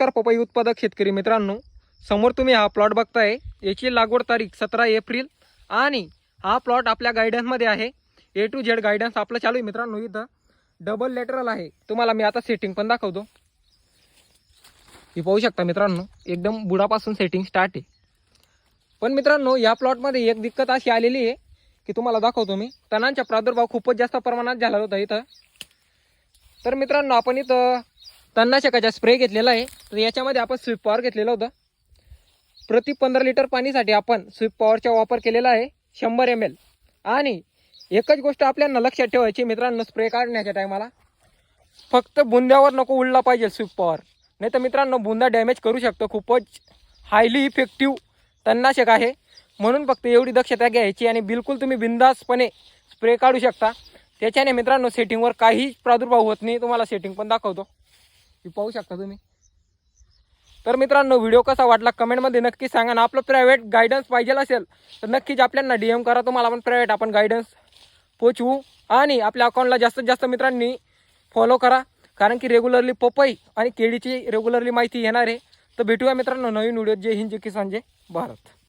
नमस्कार पपई उत्पादक शेतकरी मित्रांनो समोर तुम्ही हा प्लॉट बघताय. याची लागवड तारीख सतरा एप्रिल आणि हा प्लॉट आपल्या गायडन्समध्ये आहे. ए टू झेड गायडन्स आपलं चालू आहे मित्रांनो इथं. डबल लेटरल आहे. तुम्हाला मी आता सेटिंग पण दाखवतो. हे पाहू शकता मित्रांनो एकदम बुडापासून सेटिंग स्टार्ट आहे. पण मित्रांनो या प्लॉटमध्ये एक दिक्कत अशी आलेली आहे की तुम्हाला दाखवतो मी. तणांचा प्रादुर्भाव खूपच जास्त प्रमाणात झाला होता इथं. तर मित्रांनो आपण इथं तणनाशकाचा स्प्रे घेतलेला आहे. तर याच्यामध्ये आपण स्विप पॉवर घेतलेलं होतं. प्रति पंधरा लिटर पाणीसाठी आपण स्विप पॉवरचा वापर केलेला आहे. शंभर एम एल आणि एकच गोष्ट आपल्याला लक्षात ठेवायची मित्रांनो स्प्रे काढण्याच्या टायमाला फक्त बुंद्यावर नको उडला पाहिजे स्विप पॉवर नाही तर मित्रांनो बुंदा डॅमेज करू शकतो. खूपच हायली इफेक्टिव्ह तणनाशक आहे. म्हणून फक्त एवढी दक्षता घ्यायची आणि बिलकुल तुम्ही बिंदासपणे स्प्रे काढू शकता. त्याच्याने मित्रांनो सेटिंगवर काहीच प्रादुर्भाव होत नाही. तुम्हाला सेटिंग पण दाखवतो. ही पाहू शकता तुम्ही. तर मित्रांनो व्हिडिओ कसा वाटला कमेंटमध्ये नक्की सांगा ना आपलं प्रायव्हेट गायडन्स पाहिजे असेल तर नक्कीच आपल्यांना डी एम करा. तुम्हाला आपण प्रायव्हेट आपण गायडन्स पोचवू आणि आपल्या अकाउंटला जास्तीत जास्त मित्रांनी फॉलो करा. कारण की रेग्युलरली पपई आणि केळीची रेग्युलरली माहिती येणार आहे. तर भेटूया मित्रांनो नवीन व्हिडिओ जय हिंद जय किसान जय भारत.